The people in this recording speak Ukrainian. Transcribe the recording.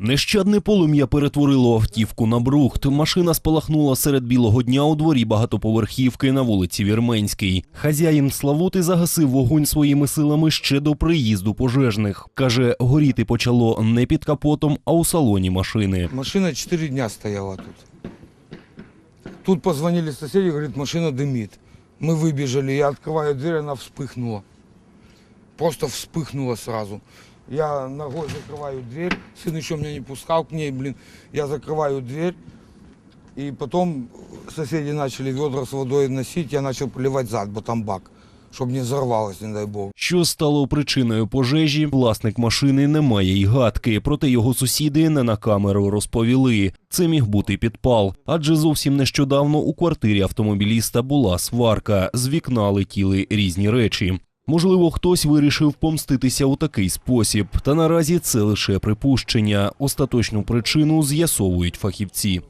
Нещадне полум'я перетворило автівку на брухт. Машина спалахнула серед білого дня у дворі багатоповерхівки на вулиці Вірменській. Хазяїн Славути загасив вогонь своїми силами ще до приїзду пожежних. Каже, горіти почало не під капотом, а у салоні машини. Машина 4 дня стояла тут. Тут позвонили соседи, говорит, машина дымит. Мы выбежали, я открываю дверь, она вспыхнула. Просто вспыхнула сразу. Я ногой закрываю дверь, сын еще меня не пускал к ней, блин. Я закрываю дверь, и потом соседи начали ведра с водой носить, я начал поливать зад, бо там бак, чтобы не взорвалось, не дай бог. Що стало причиною пожежі, власник машини не має й гадки, проте його сусіди не на камеру розповіли. Це міг бути підпал, адже зовсім нещодавно у квартирі автомобіліста була сварка, з вікна летіли різні речі. Можливо, хтось вирішив помститися у такий спосіб, та наразі це лише припущення. Остаточну причину з'ясовують фахівці.